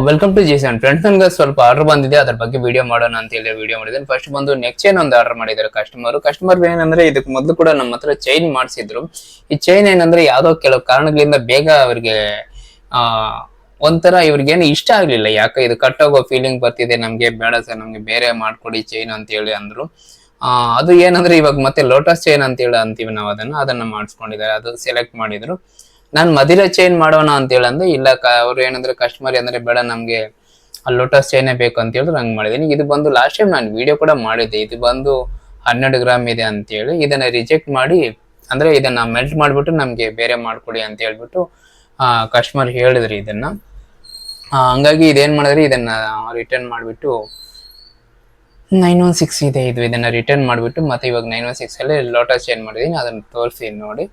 Welcome to Jason friends ನನಗೆ ಸ್ವಲ್ಪ order ಬಂದಿದೆ. ಅದ್ರ ಬಗ್ಗೆ ವಿಡಿಯೋ ಮಾಡೋಣ ಅಂತ ಹೇಳಿ ವಿಡಿಯೋ ಮಾಡಿದ್ದೇನೆ. ಫಸ್ಟ್ ಬಂದು ನೆಕ್ಸ್ಟ್ ಚೈನ್ ಒಂದು ಆರ್ಡರ್ ಮಾಡಿದ್ದಾರೆ ಕಸ್ಟಮರ್ ಕಸ್ಟಮರ್ ಏನಂದ್ರೆ ಇದಕ್ಕೆ ಮೊದಲು ಕೂಡ ನಮ್ಮ ಹತ್ರ ಚೈನ್ ಮಾಡಿಸಿದ್ರು. ಈ ಚೈನ್ ಏನಂದ್ರೆ ಯಾವುದೋ ಕೆಲವು ಕಾರಣಗಳಿಂದ ಬೇಗ ಅವರಿಗೆ, ಆ, ಒಂಥರ ಇವ್ರಿಗೇನು ಇಷ್ಟ ಆಗ್ಲಿಲ್ಲ. ಯಾಕೆ ಇದು ಕಟ್ಟೋಗೋ ಫೀಲಿಂಗ್ ಬರ್ತಿದೆ, ನಮಗೆ ಬೇಡ ಸರ್, ನಮಗೆ ಬೇರೆ ಮಾಡ್ಕೊಡಿ ಚೈನ್ ಅಂತ ಹೇಳಿ ಅಂದ್ರು. ಅದು ಏನಂದ್ರೆ ಇವಾಗ ಮತ್ತೆ ಲೋಟಸ್ ಚೈನ್ ಅಂತ ಹೇಳಿ ಅಂತೀವಿ ನಾವು ಅದನ್ನ ಅದನ್ನ ಮಾಡಿಸ್ಕೊಂಡಿದ್ದಾರೆ. ಅದು ಸೆಲೆಕ್ಟ್ ಮಾಡಿದ್ರು. ನಾನು ಮದಿರೆ ಚೇಂಜ್ ಮಾಡೋಣ ಅಂತ ಹೇಳಂದ್ರೆ ಇಲ್ಲ ಅವ್ರು ಏನಂದ್ರೆ ಕಸ್ಟಮರ್ ಅಂದ್ರೆ ಬೇಡ ನಮ್ಗೆ ಅಲ್ಲಿ ಲೋಟಸ್ ಚೈನೇ ಬೇಕು ಅಂತ ಹೇಳಿದ್ರೆ ಹಂಗೆ ಮಾಡಿದ್ದೀನಿ. ಇದು ಬಂದು ಲಾಸ್ಟ್ ಟೈಮ್ ನಾನು ವಿಡಿಯೋ ಕೂಡ ಮಾಡಿದ್ದೆ. ಇದು ಬಂದು ಹನ್ನೆರಡು ಗ್ರಾಮ್ ಇದೆ ಅಂತೇಳಿ. ಇದನ್ನ ರಿಜೆಕ್ಟ್ ಮಾಡಿ ಅಂದ್ರೆ ಇದನ್ನ ಮೆಲ್ಟ್ ಮಾಡಿಬಿಟ್ಟು ನಮ್ಗೆ ಬೇರೆ ಮಾಡ್ಕೊಡಿ ಅಂತ ಹೇಳ್ಬಿಟ್ಟು ಕಸ್ಟಮರ್ ಹೇಳಿದ್ರಿ ಇದನ್ನ. ಆ, ಹಂಗಾಗಿ ಇದೇನ್ ಮಾಡಿದ್ರಿ ಇದನ್ನ ರಿಟರ್ನ್ ಮಾಡಿಬಿಟ್ಟು ನೈನ್ ಒನ್ ಸಿಕ್ಸ್ ಇದೆ ಇದು. ಇದನ್ನ ರಿಟರ್ನ್ ಮಾಡಿಬಿಟ್ಟು ಮತ್ತೆ ಇವಾಗ ನೈನ್ ಒನ್ ಸಿಕ್ಸ್ ಅಲ್ಲಿ ಲೋಟಸ್ ಚೇಂಜ್ ಮಾಡಿದೀನಿ ಅದನ್ನ ತೋರಿಸಿ ನೋಡಿ.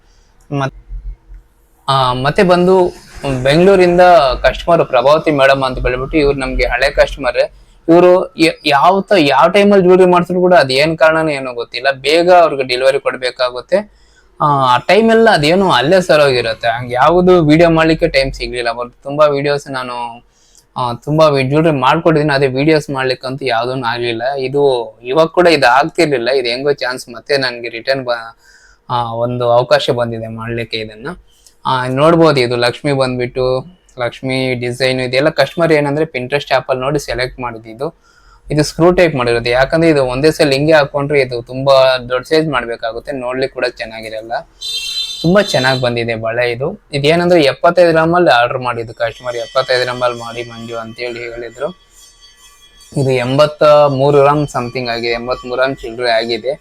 ಮತ್ತೆ ಆ, ಮತ್ತೆ ಬಂದು ಬೆಂಗಳೂರಿಂದ ಕಸ್ಟಮರ್ ಪ್ರಭಾವತಿ ಮೇಡಮ್ ಅಂತ ಹೇಳ್ಬಿಟ್ಟು ಇವ್ರು ನಮ್ಗೆ ಹಳೆ ಕಸ್ಟಮರ್ ಇವರು ಯಾವ ತ, ಯಾವ ಟೈಮಲ್ಲಿ ಜ್ಯುವೆಲ್ರಿ ಮಾಡ್ತಿದ್ರು ಕೂಡ ಅದೇನ್ ಕಾರಣನೇ ಏನೋ ಗೊತ್ತಿಲ್ಲ. ಬೇಗ ಅವ್ರಿಗೆ ಡೆಲಿವರಿ ಕೊಡಬೇಕಾಗುತ್ತೆ. ಆ ಟೈಮ್ ಎಲ್ಲ ಅದೇನು ಅಲ್ಲೇ ಸರೋಗಿರುತ್ತೆ ಹಂಗೆ ಯಾವುದು ವಿಡಿಯೋ ಮಾಡ್ಲಿಕ್ಕೆ ಟೈಮ್ ಸಿಗ್ಲಿಲ್ಲ. ಬಟ್ ತುಂಬಾ ವಿಡಿಯೋಸ್ ನಾನು ತುಂಬಾ ಜ್ಯುವೆಲ್ರಿ ಮಾಡ್ಕೊಟ್ಟಿದ್ದೀನಿ ಅದೇ ವಿಡಿಯೋಸ್ ಮಾಡ್ಲಿಕ್ಕಂತೂ ಯಾವುದೂ ಆಗಲಿಲ್ಲ. ಇದು ಇವಾಗ ಕೂಡ ಇದು ಆಗ್ತಿರ್ಲಿಲ್ಲ. ಇದು ಹೆಂಗೋ ಚಾನ್ಸ್ ಮತ್ತೆ ನನಗೆ ರಿಟರ್ನ್ ಒಂದು ಅವಕಾಶ ಬಂದಿದೆ ಮಾಡ್ಲಿಕ್ಕೆ ಇದನ್ನ. ನೋಡ್ಬೋದು ಇದು ಲಕ್ಷ್ಮಿ ಬಂದ್ಬಿಟ್ಟು, ಲಕ್ಷ್ಮಿ ಡಿಸೈನ್ ಇದೆಲ್ಲ ಕಸ್ಟಮರ್ ಏನಂದ್ರೆ ಪಿಂಟ್ರೆಸ್ಟ್ ಅಲ್ಲಿ ನೋಡಿ ಸೆಲೆಕ್ಟ್ ಮಾಡಿದ್ದು ಇದು. ಸ್ಕ್ರೂ ಟೈಪ್ ಮಾಡಿರೋದು. ಯಾಕಂದ್ರೆ ಇದು ಒಂದೇ ಸಲ ಹಿಂಗೆ ಹಾಕೊಂಡ್ರೆ ಇದು ತುಂಬಾ ದೊಡ್ಡ ಸೈಜ್ ಮಾಡ್ಬೇಕಾಗುತ್ತೆ. ನೋಡ್ಲಿಕ್ಕೆ ಕೂಡ ಚೆನ್ನಾಗಿರಲ್ಲ. ತುಂಬಾ ಚೆನ್ನಾಗಿ ಬಂದಿದೆ ಬಳೆ ಇದು. ಇದೇನಂದ್ರೆ ಎಪ್ಪತ್ತೈದು ಗ್ರಾಮಲ್ಲಿ ಆರ್ಡರ್ ಮಾಡಿದ್ದು ಕಸ್ಟಮರ್ ಎಪ್ಪತ್ತೈದು ಗ್ರಾಮಲ್ಲಿ ಮಾಡಿ ಮಂಜು ಅಂತೇಳಿ ಹೇಳಿದ್ರು. ಇದು ಎಂಬತ್ತ ಮೂರು ಗ್ರಾಮ್ ಸಮಥಿಂಗ್ ಆಗಿದೆ. ಎಂಬತ್ ಮೂರು ಗ್ರಾಮ್ ಆಗಿದೆ.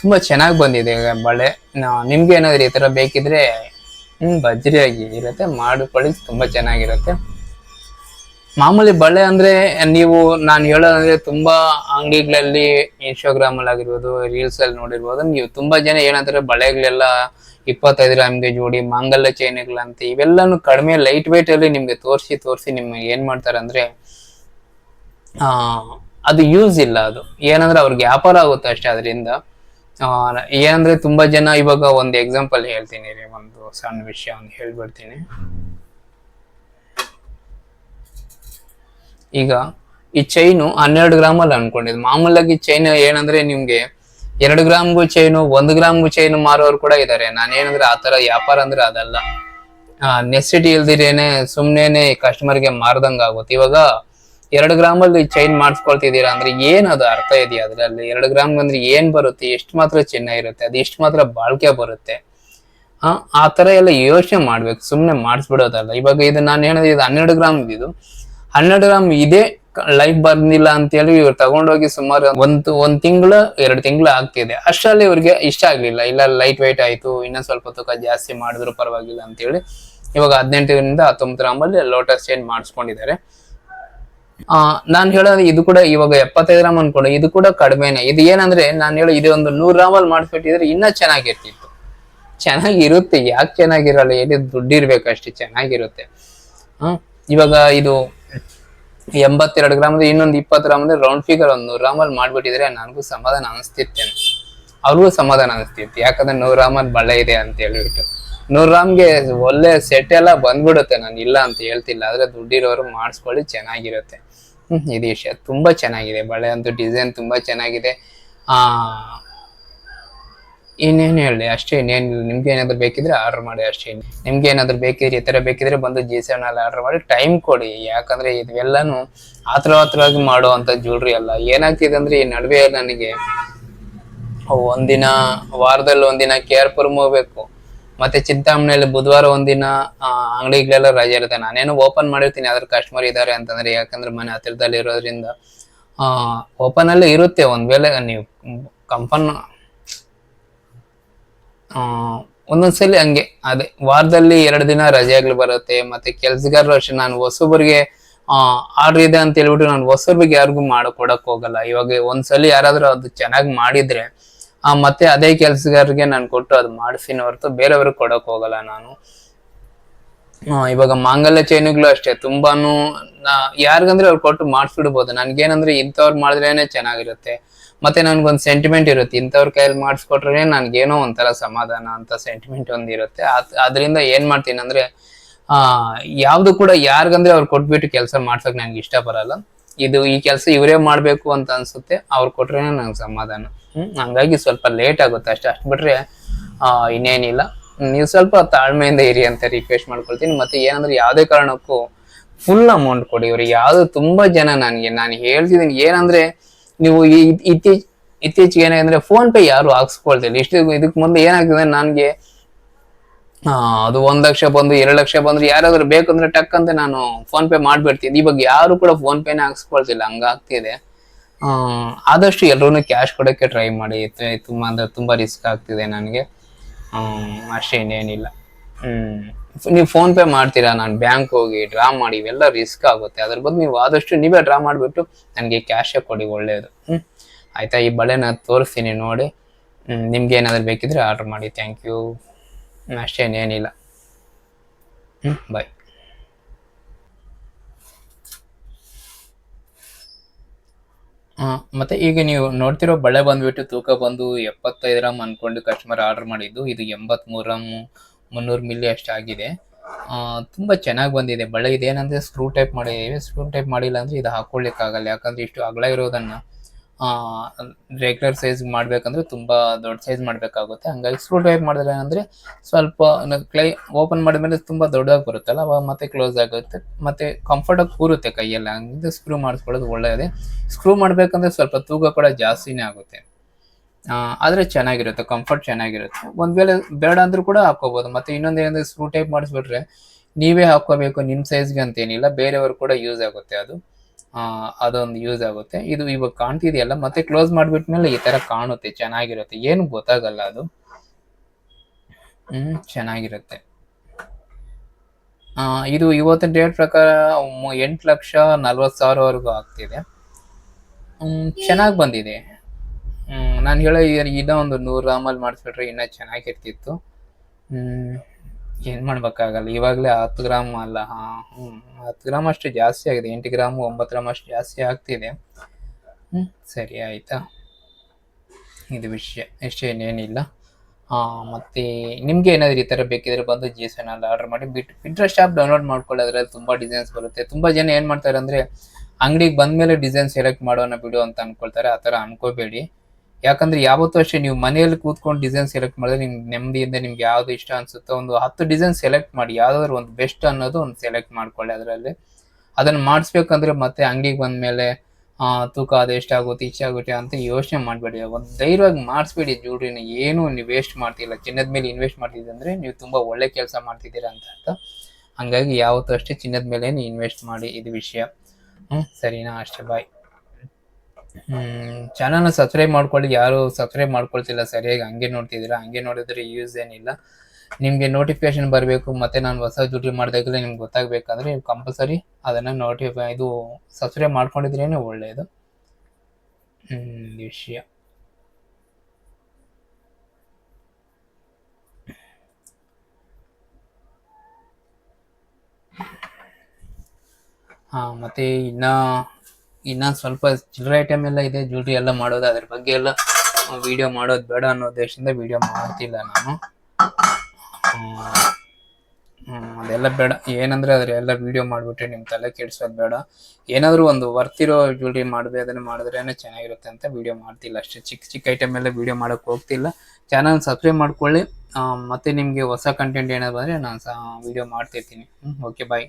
ತುಂಬಾ ಚೆನ್ನಾಗಿ ಬಂದಿದೆ ಬಳೆ. ನಿಮ್ಗೆ ಏನಾದ್ರು ಈ ತರ ಬೇಕಿದ್ರೆ ಹ್ಮ್ ಭರ್ಜರಿಯಾಗಿ ಇರುತ್ತೆ ಮಾಡಿಕೊಳ್ಳಿ, ತುಂಬಾ ಚೆನ್ನಾಗಿರುತ್ತೆ. ಮಾಮೂಲಿ ಬಳೆ ಅಂದ್ರೆ ನೀವು, ನಾನು ಹೇಳೋದಂದ್ರೆ ತುಂಬಾ ಅಂಗಡಿಗಳಲ್ಲಿ ಇನ್ಸ್ಟಾಗ್ರಾಮ್ ಅಲ್ಲಿ ಆಗಿರ್ಬೋದು ರೀಲ್ಸ್ ಅಲ್ಲಿ ನೋಡಿರ್ಬೋದು, ನೀವು ತುಂಬಾ ಜನ ಏನಂತಾರೆ, ಬಳೆಗಳೆಲ್ಲ ಇಪ್ಪತ್ತೈದು ಗ್ರಾಮ್ಗೆ ಜೋಡಿ, ಮಾಂಗಲ್ಯ ಚೈನ್ಗಳಂತ, ಇವೆಲ್ಲಾನು ಕಡಿಮೆ ಲೈಟ್ ವೇಟ್ ಅಲ್ಲಿ ನಿಮ್ಗೆ ತೋರಿಸಿ ತೋರಿಸಿ ನಿಮ್ಗೆ ಏನ್ ಮಾಡ್ತಾರೆ ಅಂದ್ರೆ, ಆ, ಅದು ಯೂಸ್ ಇಲ್ಲ ಅದು. ಏನಂದ್ರೆ ಅವ್ರಿಗೆ ವ್ಯಾಪಾರ ಆಗುತ್ತೆ ಅಷ್ಟೇ, ಅದರಿಂದ. ಏನಂದ್ರೆ ತುಂಬಾ ಜನ ಇವಾಗ ಒಂದು ಎಕ್ಸಾಂಪಲ್ ಹೇಳ್ತೀನಿ ರೀ, ಒಂದು ಸಣ್ಣ ವಿಷಯ ಒಂದು ಹೇಳ್ಬಿಡ್ತೀನಿ. ಈಗ ಈ ಚೈನು ಹನ್ನೆರಡು ಗ್ರಾಮಲ್ಲಿ ಅನ್ಕೊಂಡಿದ್. ಮಾಮೂಲಾಗಿ ಚೈನ್ ಏನಂದ್ರೆ ನಿಮ್ಗೆ ಎರಡು ಗ್ರಾಮ್ಗೂ ಚೈನು ಒಂದು ಗ್ರಾಮ್ಗೂ ಚೈನು ಮಾರೋರು ಕೂಡ ಇದ್ದಾರೆ ನಾನೇನಂದ್ರೆ ಆ ತರ ವ್ಯಾಪಾರ ಅಂದ್ರೆ ಅದಲ್ಲ. ನೆಸಿಟಿ ಇಲ್ದಿರೇನೆ ಸುಮ್ನೆನೆ ಕಸ್ಟಮರ್ಗೆ ಮಾರ್ದಂಗ ಆಗುತ್ತೆ. ಇವಾಗ ಎರಡು ಗ್ರಾಮಲ್ಲಿ ಚೈನ್ ಮಾಡಿಸ್ಕೊಳ್ತಿದ್ದೀರಾ ಅಂದ್ರೆ ಏನ್ ಅದು ಅರ್ಥ ಇದೆಯಾ ಅದರಲ್ಲಿ? ಎರಡು ಗ್ರಾಮ್ ಅಂದ್ರೆ ಏನ್ ಬರುತ್ತೆ? ಎಷ್ಟು ಮಾತ್ರ ಚಿನ್ನ ಇರುತ್ತೆ? ಅದು ಎಷ್ಟು ಮಾತ್ರ ಬಾಳ್ಕೆ ಬರುತ್ತೆ? ಆ ತರ ಎಲ್ಲ ಯೋಚನೆ ಮಾಡ್ಬೇಕು ಸುಮ್ಮನೆ ಮಾಡಿಸ್ಬಿಡೋದಲ್ಲ. ಇವಾಗ ಇದು ನಾನು ಹೇಳಿದೆ ಇದು ಹನ್ನೆರಡು ಗ್ರಾಮ್ ಇದು ಹನ್ನೆರಡು ಗ್ರಾಮ್ ಇದೇ ಲೈಫ್ ಬಂದಿಲ್ಲ ಅಂತೇಳಿ ಇವ್ರು ತಗೊಂಡೋಗಿ ಸುಮಾರು ಒಂದು, ಒಂದ್ ತಿಂಗಳು, ಎರಡು ತಿಂಗಳು ಆಗ್ತಿದೆ. ಅಷ್ಟರಲ್ಲಿ ಇವ್ರಿಗೆ ಇಷ್ಟ ಆಗ್ಲಿಲ್ಲ. ಇಲ್ಲ ಲೈಟ್ ವೈಟ್ ಆಯ್ತು ಇನ್ನೂ ಸ್ವಲ್ಪ ತೂಕ ಜಾಸ್ತಿ ಮಾಡಿದ್ರು ಪರವಾಗಿಲ್ಲ ಅಂತೇಳಿ ಇವಾಗ ಹದಿನೆಂಟರಿಂದ ಹತ್ತೊಂಬತ್ತು ಗ್ರಾಮಲ್ಲಿ ಲೋಟಸ್ ಚೇಂಜ್ ಮಾಡಿಸ್ಕೊಂಡಿದ್ದಾರೆ. ಆ, ನಾನ್ ಹೇಳೋದು ಇದು ಕೂಡ ಇವಾಗ ಎಪ್ಪತ್ತೈದು ಗ್ರಾಮ್ ಅನ್ಕೊಂಡು, ಇದು ಕೂಡ ಕಡಿಮೆನೆ. ಇದು ಏನಂದ್ರೆ, ನಾನು ಹೇಳೋ ಇದು ಒಂದು ನೂರ್ ಗ್ರಾಮ್ ಅಲ್ಲಿ ಮಾಡಿಸ್ಬಿಟ್ಟಿದ್ರೆ ಇನ್ನ ಚೆನ್ನಾಗಿರ್ತಿತ್ತು. ಚೆನ್ನಾಗಿರುತ್ತೆ, ಯಾಕೆ ಚೆನ್ನಾಗಿರಲ್ಲ, ಎಲ್ಲಿ ದುಡ್ಡು ಇರ್ಬೇಕಷ್ಟೇ ಚೆನ್ನಾಗಿರುತ್ತೆ. ಹ್ಮ್ ಇವಾಗ ಇದು ಎಂಬತ್ತೆರಡು ಗ್ರಾಮ್ ಅಂದ್ರೆ ಇನ್ನೊಂದು ಇಪ್ಪತ್ತು ಗ್ರಾಮ್ ಅಂದ್ರೆ ರೌಂಡ್ ಫಿಗರ್ ಒಂದು ನೂರು ಗ್ರಾಮ್ ಅಲ್ಲಿ ಮಾಡ್ಬಿಟ್ಟಿದ್ರೆ ನನಗೂ ಸಮಾಧಾನ ಅನಿಸ್ತಿತ್ತೇನೆ. ಅವ್ರಿಗೂ ಸಮಾಧಾನ ಅನಿಸ್ತಿತ್ತು. ಯಾಕಂದ್ರೆ ನೂರ್ ಗ್ರಾಮ್ ಅಲ್ಲಿ ಬಳೆ ಇದೆ ಅಂತ ಹೇಳ್ಬಿಟ್ಟು. ನೂರು ರಾಮ್ಗೆ ಒಳ್ಳೆ ಸೆಟ್ ಎಲ್ಲ ಬಂದ್ಬಿಡುತ್ತೆ. ನಾನು ಇಲ್ಲ ಅಂತ ಹೇಳ್ತಿಲ್ಲ. ಆದ್ರೆ ದುಡ್ಡಿರೋರು ಮಾಡಿಸ್ಕೊಳ್ಳಿ, ಚೆನ್ನಾಗಿರುತ್ತೆ. ಹ್ಮ್, ಇದು ವಿಷಯ. ತುಂಬಾ ಚೆನ್ನಾಗಿದೆ. ಬಳೆ ಅಂತೂ ಡಿಸೈನ್ ತುಂಬಾ ಚೆನ್ನಾಗಿದೆ. ಆ, ಇನ್ನೇನು ಹೇಳಿ ಅಷ್ಟೇ ಇನ್ನೇನು ನಿಮ್ಗೆ ಏನಾದ್ರು ಬೇಕಿದ್ರೆ ಆರ್ಡರ್ ಮಾಡಿ ಅಷ್ಟೇ. ನಿಮ್ಗೆ ಏನಾದ್ರು ಬೇಕಿದ್ರೆ, ಈ ತರ ಬೇಕಿದ್ರೆ ಬಂದು ಜಿ ಸೆವೆನ್ ಅಲ್ಲಿ ಆರ್ಡರ್ ಮಾಡಿ ಟೈಮ್ ಕೊಡಿ. ಯಾಕಂದ್ರೆ ಇದೆಲ್ಲಾನು ಆತರ ಆತರವಾಗಿ ಮಾಡುವಂತ ಜ್ಯುವೆಲ್ರಿ ಅಲ್ಲ. ಏನಾಗ್ತಿದೆ ಅಂದ್ರೆ ಈ ನಡುವೆ ನನಗೆ ಒಂದಿನ ವಾರದಲ್ಲಿ ಒಂದಿನ ಕೆ ಆರ್ ಪುರಂ ಹೋಗ್ಬೇಕು ಮತ್ತೆ ಚಿಂತಾಮಣಿಯಲ್ಲಿ ಬುಧವಾರ ಒಂದಿನ ಅಂಗಡಿಗಳೆಲ್ಲ ರಜೆ ಇರುತ್ತೆ. ನಾನೇನು ಓಪನ್ ಮಾಡಿರ್ತೀನಿ ಅದ್ರ ಕಸ್ಟಮರ್ ಇದ್ದಾರೆ ಅಂತಂದ್ರೆ, ಯಾಕಂದ್ರೆ ಮನೆ ಹತ್ತಿರದಲ್ಲಿ ಇರೋದ್ರಿಂದ. ಓಪನ್ ಅಲ್ಲೇ ಇರುತ್ತೆ, ಒಂದ್ ವೇಳೆ ನೀವು ಕಂಪನ್ ಒಂದೊಂದ್ಸಲಿ ಹಂಗೆ. ಅದೇ, ವಾರದಲ್ಲಿ ಎರಡು ದಿನ ರಜೆಗಳು ಬರುತ್ತೆ. ಮತ್ತೆ ಕೆಲ್ಸಗಾರರು ಅಷ್ಟೇ, ನಾನು ಹೊಸಬರಿಗೆ, ಆ, ಆರ್ಡರ್ ಇದೆ ಅಂತ ಹೇಳ್ಬಿಟ್ಟು ನಾನು ಹೊಸಬ್ರಿಗೆ ಯಾರಿಗೂ ಕೊಡಕ್ ಹೋಗಲ್ಲ. ಇವಾಗ ಒಂದ್ಸಲಿ ಯಾರಾದ್ರೂ ಅದು ಚೆನ್ನಾಗಿ ಮಾಡಿದ್ರೆ ಆ, ಮತ್ತೆ ಅದೇ ಕೆಲಸಗಾರರಿಗೆ ನಾನು ಕೊಟ್ಟು ಅದು ಮಾಡಿಸಿನ ಹೊರತು ಬೇರೆಯವ್ರಿಗೆ ಕೊಡಕ್ ಹೋಗಲ್ಲ ನಾನು. ಇವಾಗ ಮಾಂಗಲ್ಯ ಚೈನುಗಳು ಅಷ್ಟೇ, ತುಂಬಾನು ಯಾರಿಗಂದ್ರೆ ಅವ್ರು ಕೊಟ್ಟು ಮಾಡಿಸ್ಬಿಡ್ಬೋದು. ನನ್ಗೇನಂದ್ರೆ ಇಂಥವ್ರು ಮಾಡಿದ್ರೇನೆ ಚೆನ್ನಾಗಿರುತ್ತೆ. ಮತ್ತೆ ನನ್ಗೊಂದು ಸೆಂಟಿಮೆಂಟ್ ಇರುತ್ತೆ, ಇಂಥವ್ರ ಕೈಯಲ್ಲಿ ಮಾಡಿಸ್ಕೊಟ್ರೆ ನನ್ಗೇನೋ ಒಂಥರ ಸಮಾಧಾನ ಅಂತ ಸೆಂಟಿಮೆಂಟ್ ಒಂದಿರುತ್ತೆ ಅದ್ರಿಂದ ಏನ್ ಮಾಡ್ತೀನಿ ಅಂದ್ರೆ, ಆ, ಯಾವ್ದು ಕೂಡ ಯಾರಿಗಂದ್ರೆ ಅವ್ರು ಕೊಟ್ಬಿಟ್ಟು ಕೆಲಸ ಮಾಡ್ಸಕ್ ನನ್ಗೆ ಇಷ್ಟ ಬರಲ್ಲ. ಇದು ಈ ಕೆಲಸ ಇವರೇ ಮಾಡ್ಬೇಕು ಅಂತ ಅನ್ಸುತ್ತೆ, ಅವ್ರು ಕೊಟ್ರೇನೆ ನಂಗೆ ಸಮಾಧಾನ. ಹ್ಮ್, ಹಂಗಾಗಿ ಸ್ವಲ್ಪ ಲೇಟ್ ಆಗುತ್ತೆ ಅಷ್ಟೇ. ಅಷ್ಟು ಬಿಟ್ರೆ ಇನ್ನೇನಿಲ್ಲ. ನೀವು ಸ್ವಲ್ಪ ತಾಳ್ಮೆಯಿಂದ ಇರಿ ಅಂತ ರಿಕ್ವೆಸ್ಟ್ ಮಾಡ್ಕೊಳ್ತೀನಿ. ಮತ್ತೆ ಏನಂದ್ರೆ ಯಾವುದೇ ಕಾರಣಕ್ಕೂ ಫುಲ್ ಅಮೌಂಟ್ ಕೊಡಿ ಇವ್ರಿಗೆ. ಯಾವುದು ತುಂಬಾ ಜನ ನನಗೆ, ನಾನು ಹೇಳ್ತಿದ್ದೀನಿ ಏನಂದ್ರೆ, ನೀವು ಇತ್ತೀಚ್, ಇತ್ತೀಚೆಗೆ ಏನಾಗಂದ್ರೆ ಫೋನ್ ಪೇ ಯಾರು ಹಾಕ್ಸ್ಕೊಳ್ತಿಲ್ಲ ಇಷ್ಟು ಇದಕ್ಕೆ ಮುಂದೆ ಏನಾಗ್ತದೆ ನನಗೆ ಅದು ಒಂದ್ ಲಕ್ಷ ಬಂದು ಎರಡು ಲಕ್ಷ ಬಂದ್ರೆ ಯಾರಾದ್ರೂ ಬೇಕಂದ್ರೆ ಟಕ್ ಅಂತ ನಾನು ಫೋನ್ ಪೇ ಮಾಡ್ಬಿಡ್ತೀನಿ ಇವಾಗ ಯಾರು ಕೂಡ ಫೋನ್ ಪೇನೆ ಹಾಕ್ಸ್ಕೊಳ್ತಿಲ್ಲ. ಹಂಗಾಗ್ತಿದೆ. ಆದಷ್ಟು ಎಲ್ಲರೂ ಕ್ಯಾಶ್ ಕೊಡೋಕ್ಕೆ ಟ್ರೈ ಮಾಡಿ. ತುಂಬ ಅಂದರೆ ತುಂಬಾ ರಿಸ್ಕ್ ಆಗ್ತಿದೆ ನನಗೆ. ಅಷ್ಟೇ ಇನ್ನೇನಿಲ್ಲ. ನೀವು ಫೋನ್ ಪೇ ಮಾಡ್ತೀರಾ? ನಾನು ಬ್ಯಾಂಕ್ ಹೋಗಿ ಡ್ರಾ ಮಾಡಿ, ಇವೆಲ್ಲ ರಿಸ್ಕ್ ಆಗುತ್ತೆ. ಅದ್ರ ಬದಲು ನೀವು ಆದಷ್ಟು ನೀವೇ ಡ್ರಾ ಮಾಡಿಬಿಟ್ಟು ನನಗೆ ಕ್ಯಾಶೇ ಕೊಡಿ ಒಳ್ಳೆಯದು ಹ್ಮ್, ಆಯ್ತಾ? ಈ ಬಳೆನ ತೋರಿಸ್ತೀನಿ ನೋಡಿ. ನಿಮ್ಗೆ ಏನಾದ್ರು ಬೇಕಿದ್ರೆ ಆರ್ಡರ್ ಮಾಡಿ. ಥ್ಯಾಂಕ್ ಯು ಅಷ್ಟೇನೇನಿಲ್ಲ ಹ್ಮ್ ಬಾಯ್ ಮತ್ತೆ ಈಗ ನೀವು ನೋಡ್ತಿರೋ ಬಳೆ ಬಂದ್ಬಿಟ್ಟು ತೂಕ ಬಂದು ಎಪ್ಪತ್ತೈದು ಗ್ರಾಮ್ ಅನ್ಕೊಂಡು ಕಸ್ಟಮರ್ ಆರ್ಡರ್ ಮಾಡಿದ್ದು, ಇದು ಎಂಬತ್ಮೂರು ಗ್ರಾಮ್ ಮುನ್ನೂರು ಮಿಲಿ ಅಷ್ಟಾಗಿದೆ ತುಂಬಾ ಚೆನ್ನಾಗಿ ಬಂದಿದೆ. ಬಳೆ ಇದೇನಂದ್ರೆ ಸ್ಕ್ರೂ ಟೈಪ್ ಮಾಡಿದ್ದೀವಿ. ಸ್ಕ್ರೂ ಟೈಪ್ ಮಾಡಿಲ್ಲ ಅಂದ್ರೆ ಇದು ಹಾಕೊಳ್ಳಿಕ್ಕಾಗಲ್ಲ ಯಾಕಂದ್ರೆ ಇಷ್ಟು ಅಗಲ ಇರೋದನ್ನ ರೆಗ್ಯುಲರ್ ಸೈಜ್ ಮಾಡಬೇಕಂದ್ರೆ ತುಂಬಾ ದೊಡ್ಡ ಸೈಜ್ ಮಾಡಬೇಕಾಗುತ್ತೆ. ಹಂಗಾಗಿ ಸ್ಕ್ರೂ ಟೈಪ್ ಮಾಡಿದ್ರೆ ಏನಂದ್ರೆ ಸ್ವಲ್ಪ ಕ್ಲೈ ಓಪನ್ ಮಾಡಿದ್ಮೇಲೆ ತುಂಬಾ ದೊಡ್ಡದಾಗಿ ಬರುತ್ತಲ್ಲ, ಅವಾಗ ಮತ್ತೆ ಕ್ಲೋಸ್ ಆಗುತ್ತೆ, ಮತ್ತೆ ಕಂಫರ್ಟಾಗಿ ಕೂರುತ್ತೆ ಕೈಯೆಲ್ಲ. ಹಂಗಿದ್ರೆ ಸ್ಕ್ರೂ ಮಾಡಿಸ್ಕೊಳ್ಳೋದು ಒಳ್ಳೆಯದೇ. ಸ್ಕ್ರೂ ಮಾಡಬೇಕಂದ್ರೆ ಸ್ವಲ್ಪ ತೂಕ ಕೂಡ ಜಾಸ್ತಿನೇ ಆಗುತ್ತೆ. ಆದರೆ ಚೆನ್ನಾಗಿರುತ್ತೆ ಕಂಫರ್ಟ್ ಚೆನ್ನಾಗಿರುತ್ತೆ. ಒಂದ್ ವೇಳೆ ಬೇಡ ಅಂದ್ರೂ ಕೂಡ ಹಾಕೋಬಹುದು ಮತ್ತೆ ಇನ್ನೊಂದು ಏನಂದ್ರೆ ಸ್ಕ್ರೂ ಟೈಪ್ ಮಾಡಿಸ್ಬಿಟ್ರೆ ನೀವೇ ಹಾಕೋಬೇಕು ನಿಮ್ಮ ಸೈಜ್ಗೆ ಅಂತೇನಿಲ್ಲ, ಬೇರೆಯವರು ಕೂಡ ಯೂಸ್ ಆಗುತ್ತೆ ಅದು. ಅದೊಂದು ಯೂಸ್ ಆಗುತ್ತೆ. ಇದು ಇವಾಗ ಕಾಣ್ತಿದೆಯಲ್ಲ ಮತ್ತೆ ಕ್ಲೋಸ್ ಮಾಡ್ಬಿಟ್ಮೇಲೆ ಈ ತರ ಕಾಣುತ್ತೆ ಚೆನ್ನಾಗಿರುತ್ತೆ. ಏನು ಗೊತ್ತಾಗಲ್ಲ ಅದು. ಹ್ಮ್ ಚೆನ್ನಾಗಿರುತ್ತೆ. ಆ, ಇದು ಇವತ್ತಿನ ಡೇಟ್ ಪ್ರಕಾರ ಎಂಟು ಲಕ್ಷ ನಲ್ವತ್ತು ಸಾವಿರವರೆಗೂ ಆಗ್ತಿದೆ. ಚೆನ್ನಾಗಿ ಬಂದಿದೆ. ನಾನು ಹೇಳೋ ಇನ್ನೂ ಒಂದು ನೂರು ಗ್ರಾಮಲ್ಲಿ ಮಾಡಿಸ್ಬಿಟ್ರೆ ಇನ್ನೂ ಚೆನ್ನಾಗಿರ್ತಿತ್ತು. ಏನು ಮಾಡ್ಬೇಕಾಗಲ್ಲ? ಇವಾಗಲೇ ಹತ್ತು ಗ್ರಾಮ್ ಅಲ್ಲ, ಹಾ, ಹ್ಮ್. ಹತ್ತು ಗ್ರಾಮ್ ಅಷ್ಟು ಜಾಸ್ತಿ ಆಗಿದೆ. ಎಂಟು ಗ್ರಾಮ್, ಒಂಬತ್ತು ಗ್ರಾಮ್ ಅಷ್ಟು ಜಾಸ್ತಿ ಆಗ್ತಿದೆ. ಹ್ಮ್, ಸರಿ ಆಯ್ತಾ? ಇದು ವಿಷಯ. ಅಷ್ಟೇ ಏನೇನಿಲ್ಲ ಮತ್ತೆ ನಿಮಗೆ ಏನಾದ್ರು ಈ ಥರ ಬೇಕಿದ್ರೆ ಬಂದು ಜಿ ಎಸ್ ಎನ್ ಆರ್ಡರ್ ಮಾಡಿ. ಬಿಟ್ ಪಿಂಟ್ರೆಸ್ಟ್ ಶಾಪ್ ಡೌನ್ಲೋಡ್ ಮಾಡ್ಕೊಳ್ಳಿ ಅದರಲ್ಲಿ ತುಂಬ ಡಿಸೈನ್ಸ್ ಬರುತ್ತೆ. ತುಂಬ ಜನ ಏನು ಮಾಡ್ತಾರೆ ಅಂದರೆ, ಅಂಗಡಿಗೆ ಬಂದಮೇಲೆ ಡಿಸೈನ್ ಸೆಲೆಕ್ಟ್ ಮಾಡೋಣ ಬಿಡು ಅಂತ ಅನ್ಕೊಳ್ತಾರೆ. ಆ ಥರ ಅನ್ಕೋಬೇಡಿ. ಯಾಕಂದ್ರೆ ಯಾವತ್ತೂ ಅಷ್ಟೇ ನೀವು ಮನೆಯಲ್ಲಿ ಕೂತ್ಕೊಂಡು ಡಿಸೈನ್ ಸೆಲೆಕ್ಟ್ ಮಾಡಿದ್ರೆ ನಿಮ್ಗೆ ನೆಮ್ಮದಿಯಿಂದ ನಿಮ್ಗೆ ಯಾವ್ದು ಇಷ್ಟ ಅನ್ಸುತ್ತೋ ಒಂದು ಹತ್ತು ಡಿಸೈನ್ ಸೆಲೆಕ್ಟ್ ಮಾಡಿ, ಯಾವ್ದಾದ್ರು ಒಂದು ಬೆಸ್ಟ್ ಅನ್ನೋದು ಒಂದು ಸೆಲೆಕ್ಟ್ ಮಾಡ್ಕೊಳ್ಳಿ ಅದರಲ್ಲಿ. ಅದನ್ನ ಮಾಡಿಸ್ಬೇಕಂದ್ರೆ ಮತ್ತೆ ಅಂಗಡಿಗೆ ಬಂದ್ಮೇಲೆ ತೂಕ ಅದು ಎಷ್ಟಾಗುತ್ತೆ, ಇಷ್ಟಾಗುತ್ತೆ ಅಂತ ಯೋಚನೆ ಮಾಡಬೇಡಿ. ಒಂದು ಧೈರ್ಯವಾಗಿ ಮಾಡಿಸ್ಬೇಡಿ ಜ್ಯೂಲ್ರಿನ ಏನು ನೀವು ವೇಸ್ಟ್ ಮಾಡ್ತಿಲ್ಲ. ಚಿನ್ನದ ಮೇಲೆ ಇನ್ವೆಸ್ಟ್ ಮಾಡ್ತಿದ್ದೆ ಅಂದ್ರೆ ನೀವು ತುಂಬಾ ಒಳ್ಳೆ ಕೆಲಸ ಮಾಡ್ತಿದ್ದೀರಾ ಅಂತ ಅರ್ಥ. ಹಂಗಾಗಿ ಯಾವತ್ತೂ ಅಷ್ಟೇ ಚಿನ್ನದ ಮೇಲೆ ಇನ್ವೆಸ್ಟ್ ಮಾಡಿ, ಇದು ವಿಷಯ. ಹ್ಞೂ ಸರಿನಾ? ಅಷ್ಟೇ ಬಾಯ್ ಹ್ಮ್ ಚಾನಲ್ನ ಸಬ್ಸ್ಕ್ರೈಬ್ ಮಾಡ್ಕೊಳ್ಳಿ, ಯಾರು ಸಬ್ಸ್ಕ್ರೈಬ್ ಮಾಡ್ಕೊಳ್ತಿಲ್ಲ, ಸರಿಯಾಗಿ ಹಂಗೆ ನೋಡ್ತಿದ್ದೀರಾ, ಹಂಗೆ ನೋಡಿದ್ರೆ ಯೂಸ್ ಏನಿಲ್ಲ. ನಿಮಗೆ ನೋಟಿಫಿಕೇಶನ್ ಬರಬೇಕು, ಮತ್ತೆ ನಾನು ಹೊಸ ಡ್ಯೂಟಿ ಮಾಡಿದಾಗಲೇ ನಿಮ್ಗೆ ಗೊತ್ತಾಗಬೇಕಂದ್ರೆ ನೀವು ಕಂಪಲ್ಸರಿ ಅದನ್ನು ನೋಟಿಫೈ ಇದು ಸಬ್ಸ್ಕ್ರೈಬ್ ಮಾಡ್ಕೊಂಡಿದ್ರೇನೆ ಒಳ್ಳೆಯದು ವಿಷಯ. ಹಾಂ, ಮತ್ತೆ ಇನ್ನ ಇನ್ನ ಸ್ವಲ್ಪ ಚಿಲ್ಲರೆ ಐಟಮ್ ಎಲ್ಲ ಇದೆ ಜ್ಯುವೆಲ್ರಿ ಎಲ್ಲ ಮಾಡೋದು, ಅದ್ರ ಬಗ್ಗೆ ಎಲ್ಲ ವಿಡಿಯೋ ಮಾಡೋದು ಬೇಡ ಅನ್ನೋ ಉದ್ದೇಶದಿಂದ ವಿಡಿಯೋ ಮಾಡ್ತಿಲ್ಲ ನಾನು. ಅದೆಲ್ಲ ಬೇಡ. ಏನಂದ್ರೆ ಅದ್ರೆಲ್ಲ ವಿಡಿಯೋ ಮಾಡ್ಬಿಟ್ರೆ ನಿಮ್ ತಲೆ ಕೆಡಿಸೋದು ಬೇಡ. ಏನಾದರೂ ಒಂದು ವರ್ತಿರೋ ಜ್ಯುವೆಲ್ರಿ ಮಾಡ್ಬೇ ಅದನ್ನ ಮಾಡಿದ್ರೇನೆ ಚೆನ್ನಾಗಿರುತ್ತೆ ಅಂತ ವಿಡಿಯೋ ಮಾಡ್ತಿಲ್ಲ ಅಷ್ಟೇ. ಚಿಕ್ಕ ಚಿಕ್ಕ ಐಟಮ್ ಎಲ್ಲ ವಿಡಿಯೋ ಮಾಡಕ್ ಹೋಗ್ತಿಲ್ಲ. ಚಾನಲ್ ಸಬ್ಸ್ಕ್ರೈಬ್ ಮಾಡ್ಕೊಳ್ಳಿ. ಮತ್ತೆ ನಿಮ್ಗೆ ಹೊಸ ಕಂಟೆಂಟ್ ಏನಾದ್ರು ಬಂದ್ರೆ ನಾನು ಸಹ ವಿಡಿಯೋ ಮಾಡ್ತಿರ್ತೀನಿ. Okay bye